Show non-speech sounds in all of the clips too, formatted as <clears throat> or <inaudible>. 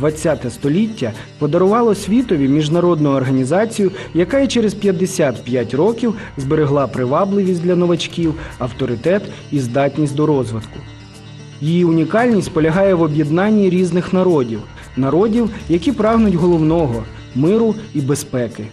ХХ століття подарувало світові міжнародну організацію, яка і через 55 років зберегла привабливість для новачків, авторитет і здатність до розвитку. Її унікальність полягає в об'єднанні різних народів, народів, які прагнуть головного миру і безпеки.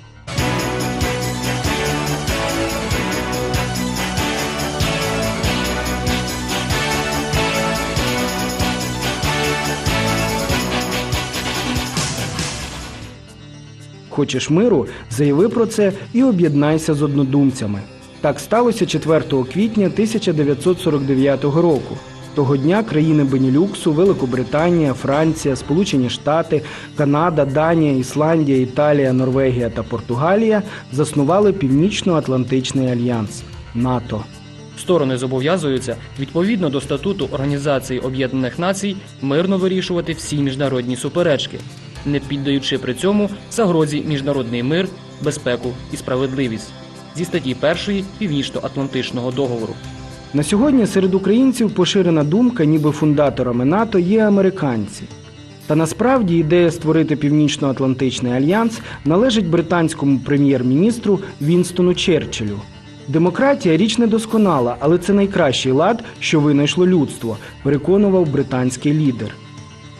Хочеш миру, заяви про це і об'єднайся з однодумцями. Так сталося 4 квітня 1949 року. Того дня країни Бенілюксу, Великобританія, Франція, Сполучені Штати, Канада, Данія, Ісландія, Італія, Норвегія та Португалія заснували Північно-Атлантичний альянс НАТО. Сторони зобов'язуються відповідно до статуту Організації Об'єднаних Націй мирно вирішувати всі міжнародні суперечки, не піддаючи при цьому загрозі міжнародний мир, безпеку і справедливість зі статті 1 Північно-Атлантичного договору. На сьогодні серед українців поширена думка, ніби фундаторами НАТО є американці. Та насправді ідея створити Північно-Атлантичний альянс належить британському прем'єр-міністру Вінстону Черчиллю. Демократія річ недосконала, але це найкращий лад, що винайшло людство, переконував британський лідер.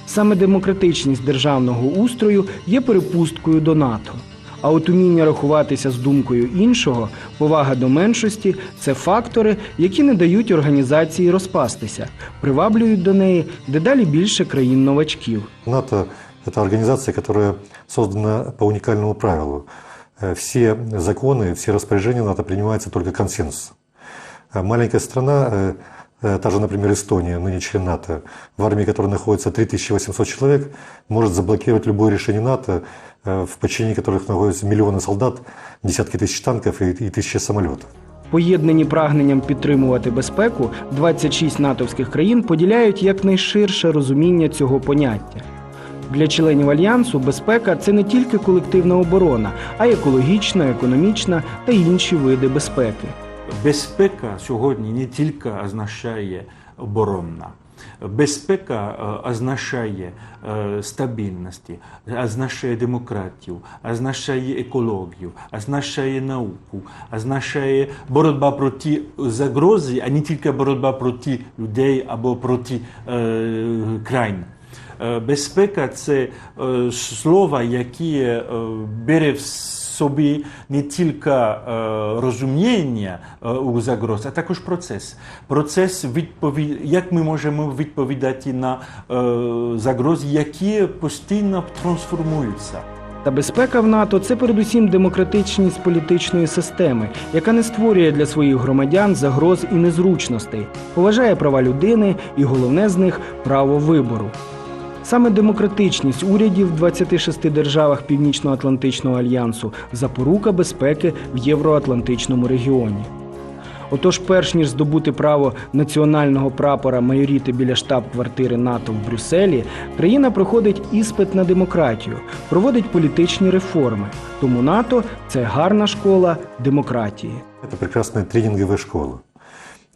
Саме демократичність державного устрою є перепусткою до НАТО. А от уміння рахуватися з думкою іншого, повага до меншості це фактори, які не дають організації розпастися, приваблюють до неї дедалі більше країн новачків. НАТО – это организация, которая создана по уникальному правилу. Э, Все законы, все распоряжения НАТО принимаются только консенсусом. А Маленькая страна, э, э, та же, например, Эстония, ныне член НАТО, в армии которой находится 3800 человек, может заблокировать любое решение НАТО, э, в подчинении которых находятся миллионы солдат, десятки тысяч танков и, и тысячи самолетов. Поєднані прагненням підтримувати безпеку, 26 натовських країн поділяють якнайширше розуміння цього поняття. Для членів альянсу безпека це не тільки колективна оборона, а й екологічна, економічна та інші види безпеки. Безпека сьогодні не тільки означає оборонна. Безпека е, означає е, стабільності, означає демократію, означає екологію, означає науку, означає боротьба проти загрози, а не тільки боротьба проти людей або проти е, країн. Безпека це слово, яке бере в собі не тільки е, розуміння е, у загроз, а також процес. Процес відпові... як ми можемо відповідати на е, загрози, які постійно трансформуються. Та безпека в НАТО це передусім демократичність політичної системи, яка не створює для своїх громадян загроз і незручностей, поважає права людини і головне з них право вибору. Саме демократичність урядів в 26 державах Північно-Атлантичного альянсу запорука безпеки в євроатлантичному регіоні. Отож, перш ніж здобути право національного прапора майоріти біля штаб-квартири НАТО в Брюсселі, країна проходить іспит на демократію, проводить політичні реформи. Тому НАТО це гарна школа демократії. Это прекрасная тренинговая школа.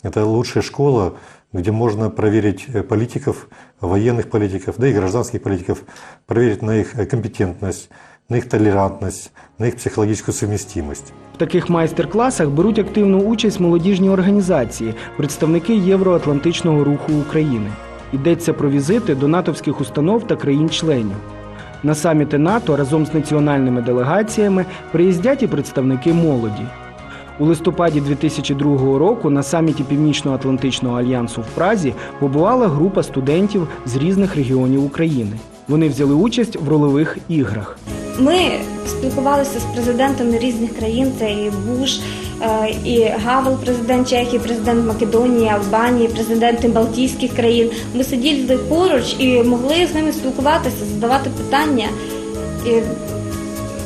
Это лучшая школа, где можно проверить э, политиков, военных политиков, да и гражданских политиков, проверить на их э, компетентность, на их толерантность, на их психологическую совместимость. В таких майстер-класах беруть активну участь молодіжні організації, представники Євроатлантичного руху України. Йдеться про візити до натовських установ та країн-членів. На саміти НАТО разом з національними делегаціями приїздять і представники молоді. У листопаді 2002 року на саміті Північно-Атлантичного альянсу в Празі побувала група студентів з різних регіонів України. Вони взяли участь в ролевих іграх. Ми спілкувалися з президентами різних країн. Це і Буш, е, і Гавел, президент Чехії, президент Македонії, Албанії, президенти Балтійських країн. Ми сиділи поруч і могли з ними спілкуватися, задавати питання. І,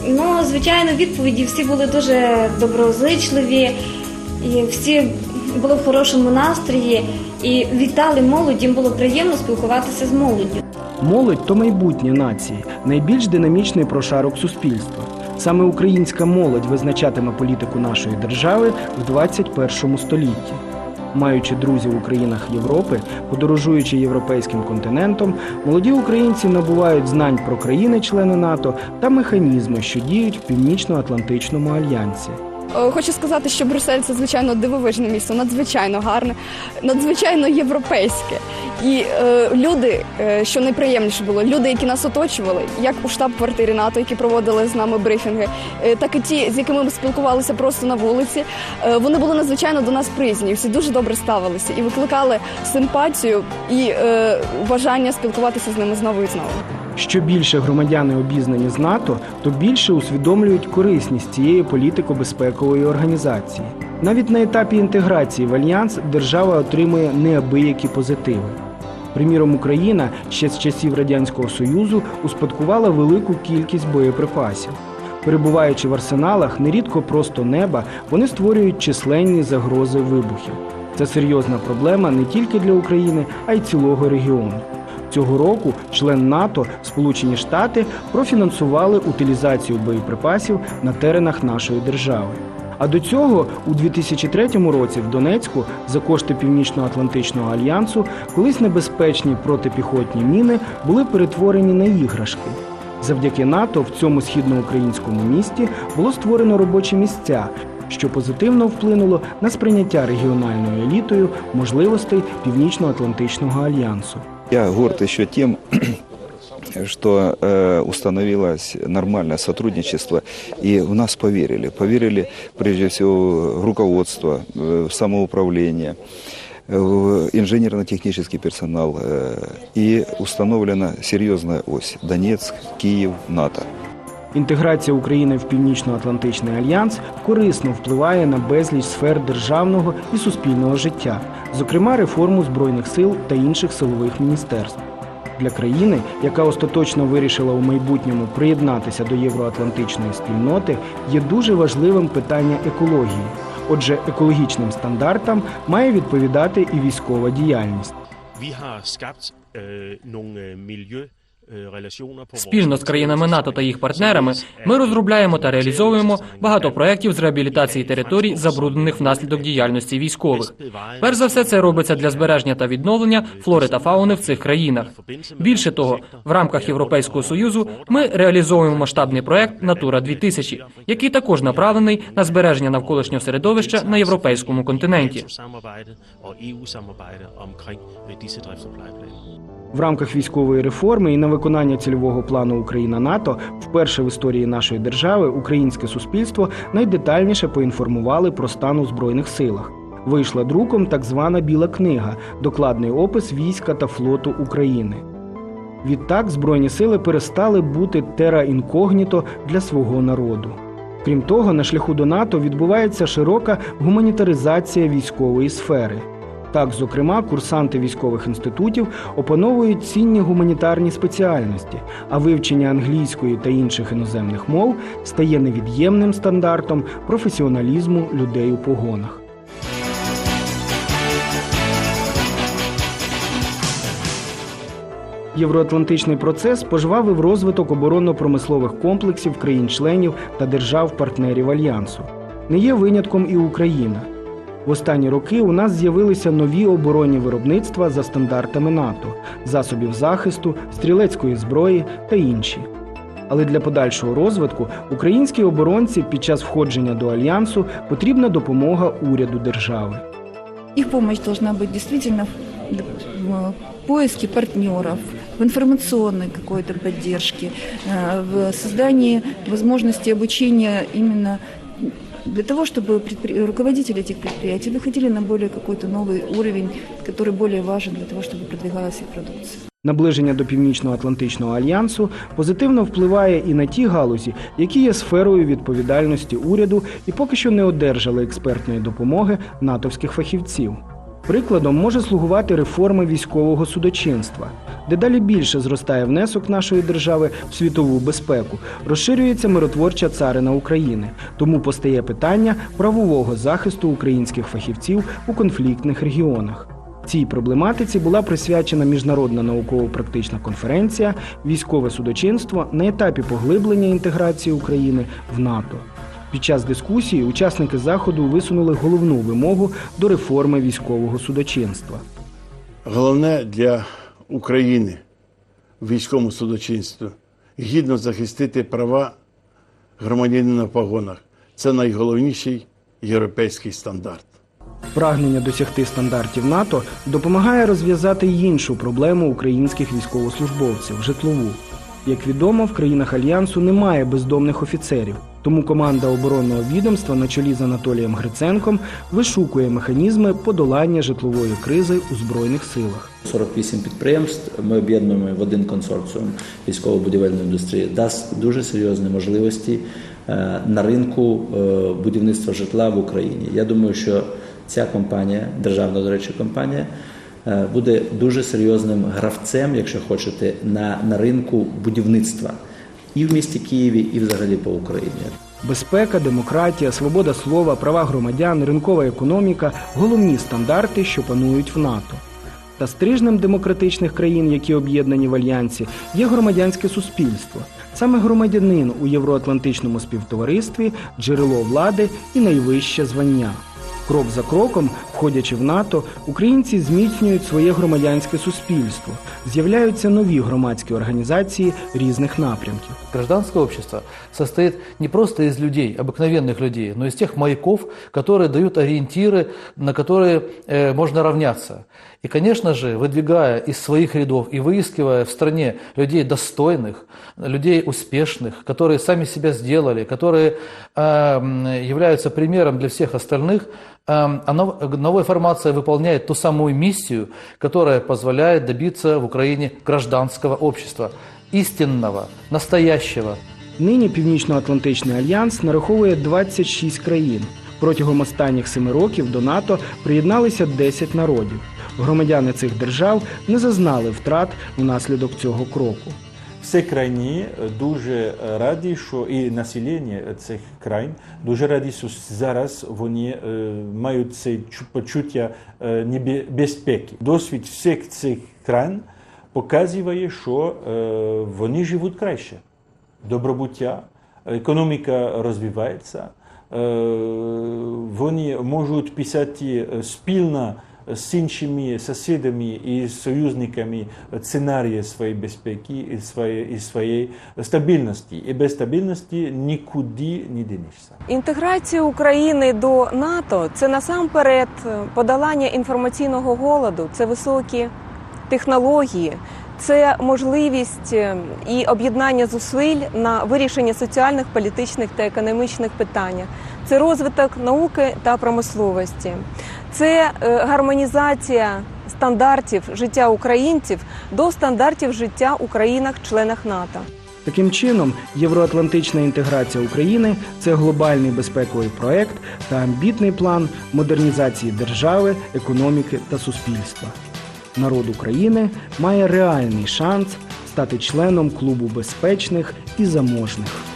ну, звичайно, відповіді всі були дуже доброзичливі, і всі були в хорошому настрої і вітали молодь. Їм було приємно спілкуватися з молоддю. Молодь то майбутнє нації, найбільш динамічний прошарок суспільства. Саме українська молодь визначатиме політику нашої держави в 21 столітті. Маючи друзів у країнах Європи, подорожуючи європейським континентом, молоді українці набувають знань про країни-члени НАТО та механізми, що діють в Північно-Атлантичному альянсі. Е, Хочу сказати, що Брюссель це звичайно дивовижне місто, надзвичайно гарне, надзвичайно європейське. І е, люди, е, що найприємніше було, люди, які нас оточували, як у штаб-квартирі НАТО, які проводили з нами брифінги, е, так і ті, з якими ми спілкувалися просто на вулиці. Вони були надзвичайно до нас приязні, всі дуже добре ставилися і викликали симпатію і е, бажання спілкуватися з ними знову і знову. Що більше громадяни обізнані з НАТО, то більше усвідомлюють корисність цієї політико-безпекової організації. Навіть на етапі інтеграції в альянс держава отримує неабиякі позитиви. Приміром, Україна ще з часів радянського союзу успадкувала велику кількість боєприпасів. Перебуваючи в арсеналах, нерідко просто неба, вони створюють численні загрози вибухів. Це серйозна проблема не тільки для України, а й цілого регіону. Цього року член НАТО Сполучені Штати профінансували утилізацію боєприпасів на теренах нашої держави. А до цього у 2003 році в Донецьку за кошти Північно-Атлантичного альянсу колись небезпечні протипіхотні міни були перетворені на іграшки. Завдяки НАТО в цьому східноукраїнському місті було створено робочі місця, що позитивно вплинуло на сприйняття регіональною елітою можливостей Північно-Атлантичного альянсу. Я горд еще тем, <clears throat> что э, установилось нормальное сотрудничество, и в нас поверили. Поверили, прежде всего, в руководство, э, в самоуправление, в инженерно-технический персонал. э, И установлена серьезная ось – Донецк, Киев, НАТО. Інтеграція України в Північно-Атлантичний альянс корисно впливає на безліч сфер державного і суспільного життя, зокрема реформу збройних сил та інших силових міністерств. Для країни, яка остаточно вирішила у майбутньому приєднатися до євроатлантичної спільноти, є дуже важливим питання екології. Отже, екологічним стандартам має відповідати і військова діяльність. På Спільно з країнами НАТО та їх партнерами ми розробляємо та реалізовуємо багато проєктів з реабілітації територій, забруднених внаслідок діяльності військових. Перш за все, це робиться для збереження та відновлення флори та фауни в цих країнах. Більше того, в рамках Європейського союзу ми реалізовуємо масштабний проект Натура 2000 який також направлений на збереження навколишнього середовища на європейському континенті. øh. В рамках військової реформи і на виконання цільового плану Україна НАТО вперше в історії нашої держави українське суспільство найдетальніше поінформували про стан у збройних силах. Вийшла друком так звана Біла книга, докладний опис війська та флоту України. Відтак збройні сили перестали бути тера інкогніто для свого народу. Крім того, на шляху до НАТО відбувається широка гуманітаризація військової сфери. Так, зокрема, курсанти військових інститутів опановують цінні гуманітарні спеціальності, а вивчення англійської та інших іноземних мов стає невід'ємним стандартом професіоналізму людей у погонах. Євроатлантичний процес пожвавив розвиток оборонно-промислових комплексів країн-членів та держав-партнерів альянсу. Не є винятком і Україна. В останні роки у нас з'явилися нові оборонні виробництва за стандартами НАТО, засобів захисту, стрілецької зброї та інші. Але для подальшого розвитку українській оборонці під час входження до альянсу потрібна допомога уряду держави. Их помощь должна быть действительно в поиске партнеров, в информационной какой-то э, в создании возможности обучения именно для того, чтобы предпри- руководители этих предприятий выходили на более какой-то новый уровень, который более важен для того, чтобы продвигалась их продукция. Наближення до Північно-Атлантичного альянсу позитивно впливає і на ті галузі, які є сферою відповідальності уряду і поки що не одержали експертної допомоги натовських фахівців. Прикладом може слугувати реформа військового судочинства. Дедалі більше зростає внесок нашої держави в світову безпеку, розширюється миротворча царина України. Тому постає питання правового захисту українських фахівців у конфліктних регіонах. Цій проблематиці була присвячена міжнародна науково-практична конференція Військове судочинство на етапі поглиблення інтеграції України в НАТО. Під час дискусії учасники заходу висунули головну вимогу до реформи військового судочинства. Головне для України в військовому судочинстві гідно захистити права громадянина в погонах. Це найголовніший європейський стандарт. Прагнення досягти стандартів НАТО допомагає розв'язати й іншу проблему українських військовослужбовців житлову. Як відомо, в країнах альянсу немає бездомних офіцерів, тому команда оборонного відомства на чолі з Анатолієм Гриценком вишукує механізми подолання житлової кризи у збройних силах. 48 підприємств ми об'єднуємо в один консорціум військово-будівельної індустрії, дасть дуже серйозні можливості е, на ринку е, будівництва житла в Україні. Я думаю, що ця компанія, державна, до речі, компанія, буде дуже серйозним гравцем, якщо хочете, на, на ринку будівництва і в місті Києві, і взагалі по Україні. Безпека, демократія, свобода слова, права громадян, ринкова економіка головні стандарти, що панують в НАТО. Та стрижнем демократичних країн, які об'єднані в альянсі, є громадянське суспільство. Саме громадянин у євроатлантичному співтоваристві джерело влади і найвище звання. Крок за кроком, входячи в НАТО, українці зміцнюють своє громадянське суспільство. З'являються нові громадські організації різних напрямків. Гражданское общество состоит не просто из людей, обыкновенных людей, но из тех маяков, которые дают ориентиры, на которые э, можно равняться. И, конечно же, выдвигая из своих рядов и выискивая в стране людей достойных, людей успешных, которые сами себя сделали, которые э, м, являются примером для всех остальных, э, а нов- новая формация выполняет ту самую миссию, которая позволяет добиться в Украине гражданского общества, истинного, настоящего, Нині Північно-Атлантичний альянс нараховує 26 країн. Протягом останніх семи років до НАТО приєдналися 10 народів. Громадяни цих держав не зазнали втрат внаслідок цього кроку. Всі країни дуже раді, що і населення цих країн дуже раді, що зараз вони е, мають це почуття е, безпеки. Досвід всіх цих країн показує, що е, вони живуть краще. Добробуття, економіка розвивається, е, вони можуть писати спільно з іншими сусідами і союзниками сценарії своєї безпеки і своєї, і своєї стабільності. І без стабільності нікуди не дінешся. Інтеграція України до НАТО це насамперед подолання інформаційного голоду, це високі технології, це можливість е, і об'єднання зусиль на вирішення соціальних, політичних та економічних питань. Це розвиток науки та промисловості, це е, гармонізація стандартів життя українців до стандартів життя у країнах-членах НАТО. Таким чином, євроатлантична інтеграція України це глобальний безпековий проект та амбітний план модернізації держави, економіки та суспільства. Народ України має реальний шанс стати членом клубу безпечних і заможних.